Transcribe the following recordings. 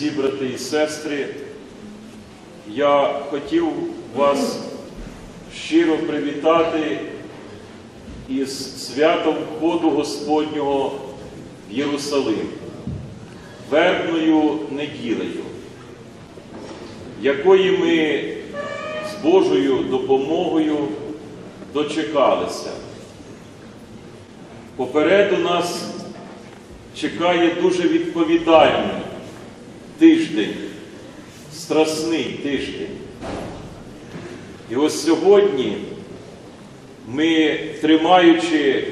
Христі, брати і сестри, я хотів вас щиро привітати із святом входу Господнього в Єрусалим, вербною неділею, якої ми з Божою допомогою дочекалися. Попереду нас чекає дуже відповідальний тиждень, страсний тиждень. І ось сьогодні ми, тримаючи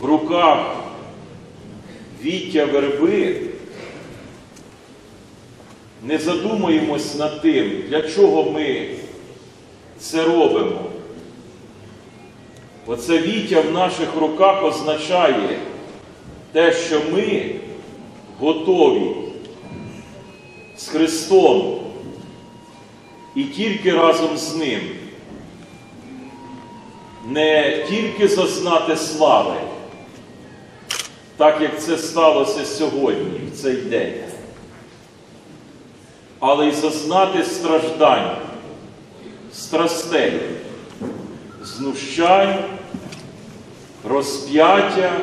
в руках віття верби, не задумуємось над тим, для чого ми це робимо. Оце віття в наших руках означає те, що ми готові з Христом і тільки разом з Ним не тільки зазнати слави, так як це сталося сьогодні, в цей день, але й зазнати страждань, страстей, знущань, розп'яття,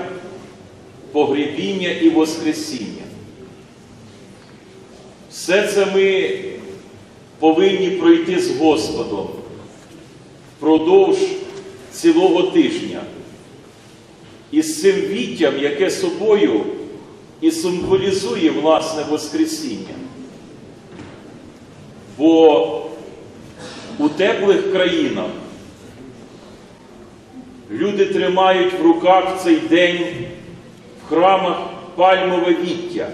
погребіння і Воскресіння. Все це ми повинні пройти з Господом впродовж цілого тижня. І з цим віттям, яке собою і символізує власне Воскресіння. Бо у теплих країнах люди тримають в руках цей день в храмах пальмове віття,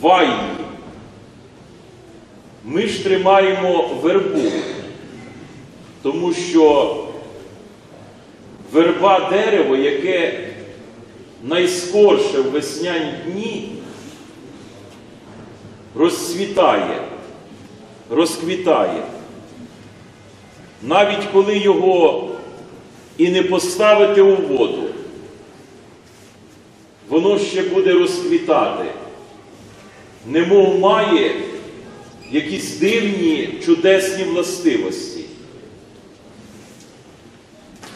вайні. Ми ж тримаємо вербу, тому що верба дерево, яке найскорше в весняні дні розцвітає, розквітає. Навіть коли його і не поставити у воду, воно ще буде розквітати, немов має якісь дивні чудесні властивості.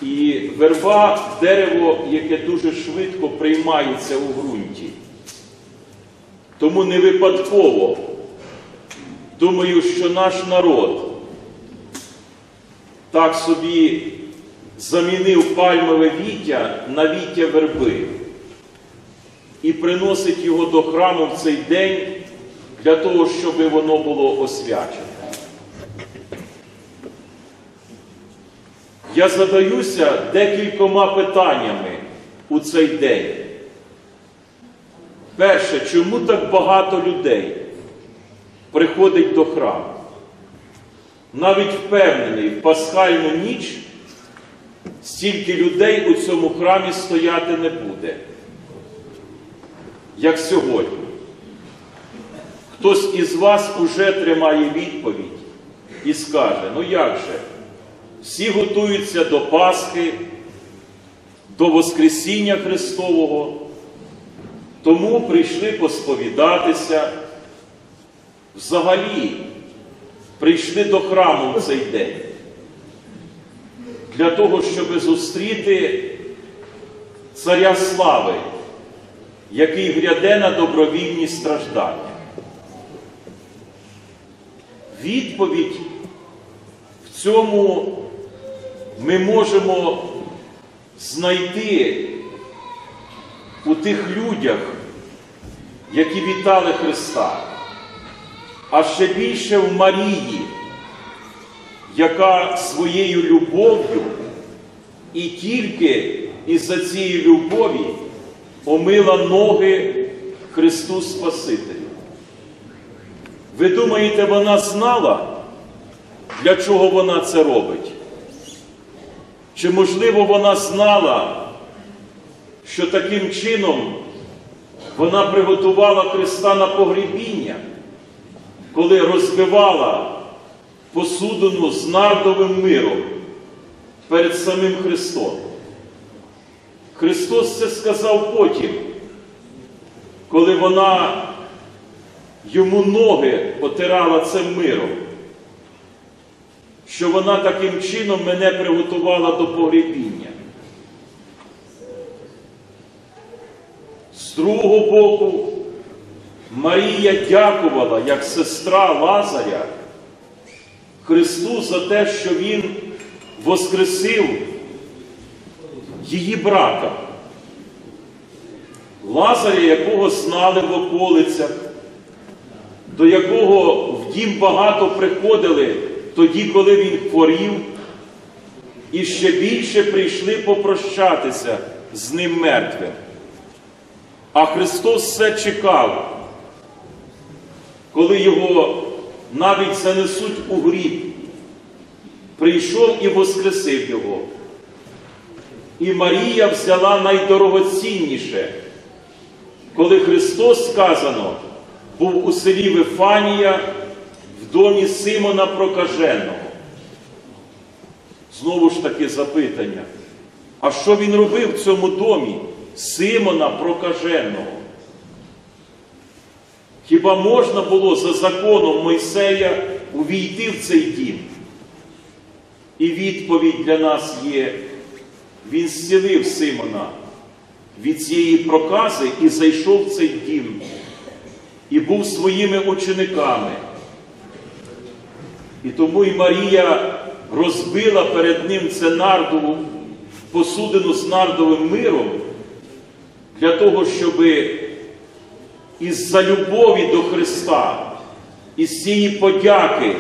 І верба дерево, яке дуже швидко приймається у ґрунті. Тому не випадково думаю, що наш народ так собі замінив пальмове віття на віття верби і приносить його до храму в цей день для того, щоб воно було освячене. Я задаюся декількома питаннями у цей день. Перше, чому так багато людей приходить до храму? Навіть впевнений, в пасхальну ніч стільки людей у цьому храмі стояти не буде, як сьогодні. Хтось із вас уже тримає відповідь і скаже, ну як же? Всі готуються до Пасхи, до Воскресіння Христового, тому прийшли посповідатися. Взагалі прийшли до храму в цей день для того, щоб зустріти Царя Слави, який гряде на добровільні страждання. Відповідь в цьому ми можемо знайти у тих людях, які вітали Христа, а ще більше в Марії, яка своєю любов'ю і тільки із-за цієї любові омила ноги Христу Спасителю. Ви думаєте, вона знала, для чого вона це робить? Чи, можливо, вона знала, що таким чином вона приготувала Христа на погребіння, коли розбивала посудину з нардовим миром перед самим Христом? Христос це сказав потім, коли вона йому ноги отирала цим миром, що вона таким чином мене приготувала до погребіння. З другого боку, Марія дякувала як сестра Лазаря Христу за те, що Він воскресив її брата, Лазаря, якого знали в околицях, до якого в дім багато приходили тоді, коли він хворів, і ще більше прийшли попрощатися з ним мертвим. А Христос все чекав, коли його навіть занесуть у гріб, прийшов і воскресив його. І Марія взяла найдорогоцінніше, коли Христос сказано, був у селі Вифанія в домі Симона Прокаженого. Знову ж таки запитання. А що він робив в цьому домі Симона Прокаженого? Хіба можна було за законом Мойсея увійти в цей дім? І відповідь для нас є, він зцілив Симона від цієї прокази і зайшов в цей дім, і був своїми учениками. І тому і Марія розбила перед ним це нардову посудину з нардовим миром для того, щоб із-за любові до Христа, із цієї подяки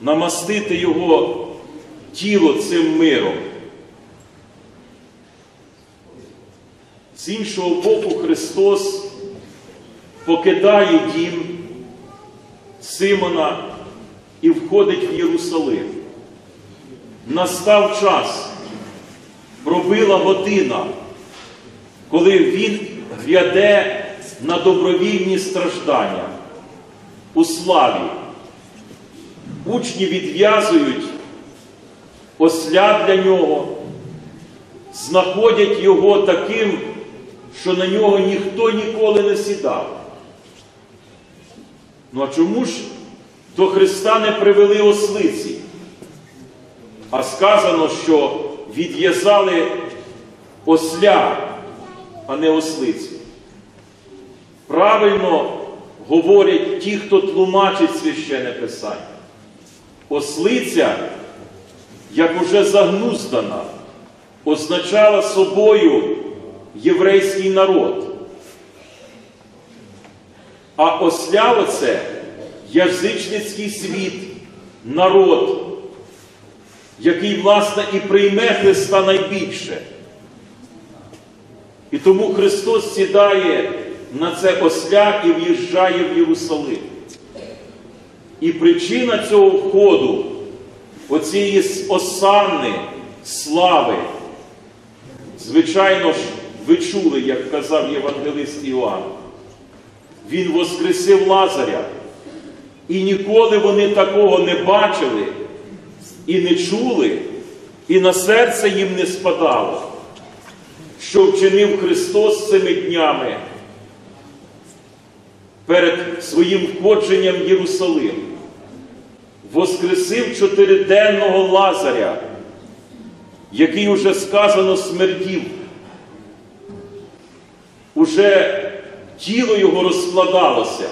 намастити Його тіло цим миром. З іншого боку, Христос покидає дім Симона і входить в Єрусалим. Настав час, пробила година, коли він гряде на добровільні страждання у славі. Учні відв'язують осля для нього, знаходять його таким, що на нього ніхто ніколи не сідав. Ну а чому ж до Христа не привели ослиці? А сказано, що відв'язали осля, а не ослиці. Правильно говорять ті, хто тлумачить священне Писання. Ослиця, як уже загнуздана, означала собою єврейський народ. А осля оце язичницький світ, народ, який, власне, і прийме Христа найбільше. І тому Христос сідає на це осля і в'їжджає в Єрусалим. І причина цього входу, оцієї осанни, слави, звичайно ж, ви чули, як казав Євангелист Іоанн. Він воскресив Лазаря. І ніколи вони такого не бачили і не чули, і на серце їм не спадало, що вчинив Христос цими днями перед своїм входженням в Єрусалим. Воскресив чотириденного Лазаря, який уже сказано смертів. Уже тіло його розкладалося,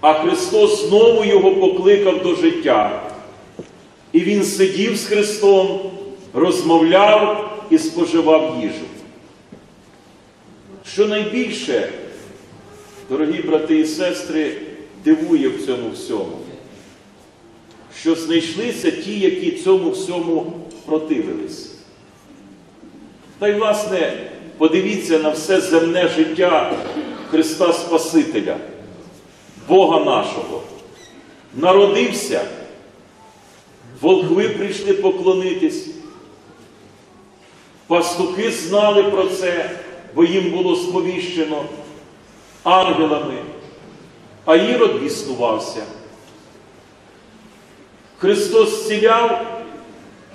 а Христос знову його покликав до життя. І він сидів з Христом, розмовляв і споживав їжу. Що найбільше, дорогі брати і сестри, дивує в цьому всьому, що знайшлися ті, які цьому всьому противились. Та й, власне, подивіться на все земне життя Христа Спасителя, Бога нашого. Народився, волхви прийшли поклонитись. Пастухи знали про це, бо їм було сповіщено ангелами, а Ірод біснувався. Христос зціляв,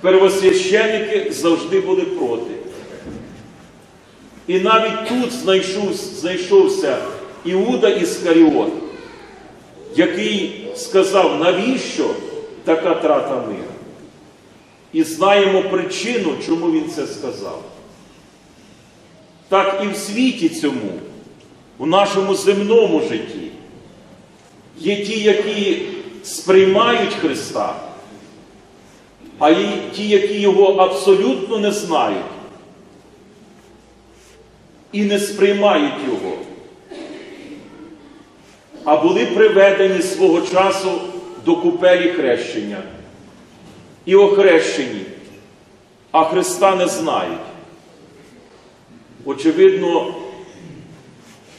первосвященники завжди були проти. І навіть тут знайшов, знайшовся Іуда Іскаріот, який сказав, навіщо така трата миру? І знаємо причину, чому він це сказав. Так і в світі цьому, у нашому земному житті, є ті, які сприймають Христа, а є ті, які його абсолютно не знають і не сприймають його, а були приведені свого часу до купелі хрещення і охрещені, а Христа не знають. Очевидно,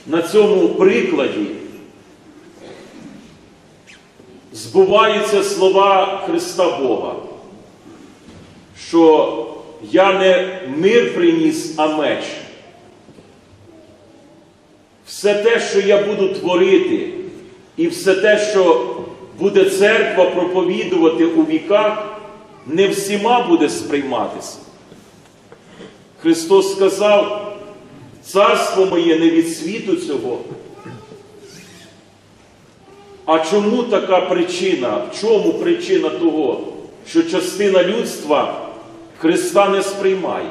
на цьому прикладі збуваються слова Христа Бога, що я не мир приніс, а меч. Все те, що я буду творити, і все те, що буде церква проповідувати у віках, не всіма буде сприйматися. Христос сказав, царство моє не від світу цього. А чому така причина? В чому причина того, що частина людства Христа не сприймає?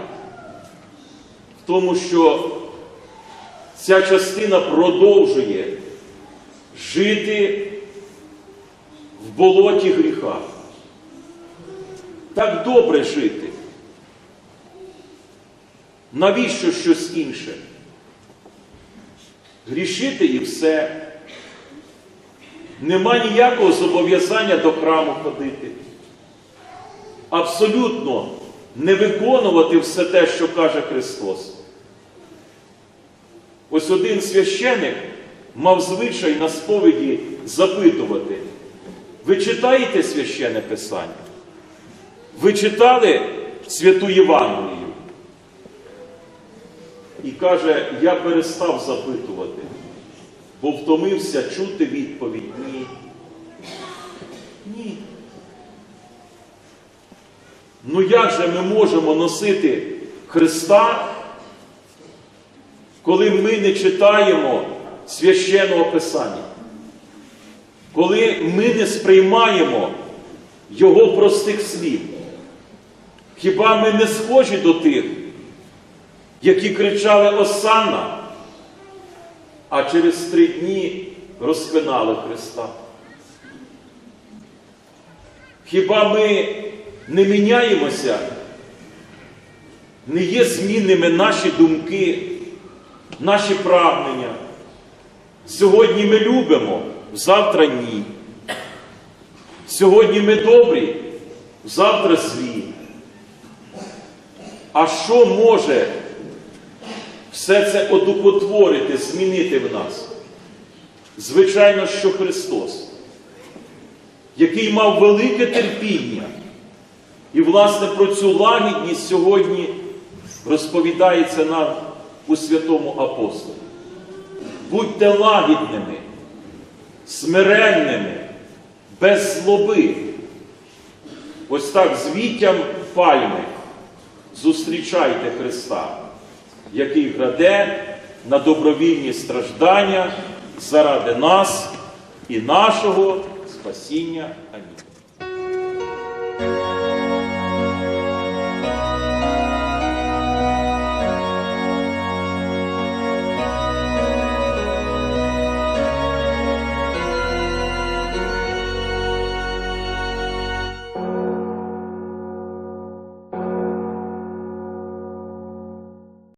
В тому, що ця частина продовжує жити в болоті гріха. Так добре жити. Навіщо щось інше? Грішити і все. Нема ніякого зобов'язання до храму ходити. Абсолютно не виконувати все те, що каже Христос. Ось один священик мав звичай на сповіді запитувати, ви читаєте священне Писання? Ви читали святу Євангелію? І каже, я перестав запитувати, бо втомився чути відповідь ні. Ні. Ну як же ми можемо носити Христа, коли ми не читаємо священного Писання? Коли ми не сприймаємо Його простих слів? Хіба ми не схожі до тих, які кричали Осанна, а через три дні розпинали Христа? Хіба ми не міняємося? Не є змінними наші думки, наші прагнення? Сьогодні ми любимо, завтра ні. Сьогодні ми добрі, завтра злі. А що може все це одухотворити, змінити в нас? Звичайно, що Христос, який мав велике терпіння, і, власне, про цю лагідність сьогодні розповідається нам у святому апостолі. Будьте лагідними, смиренними, без злоби. Ось так з віттям пальми зустрічайте Христа, який граде на добровільні страждання заради нас і нашого спасіння. Амінь.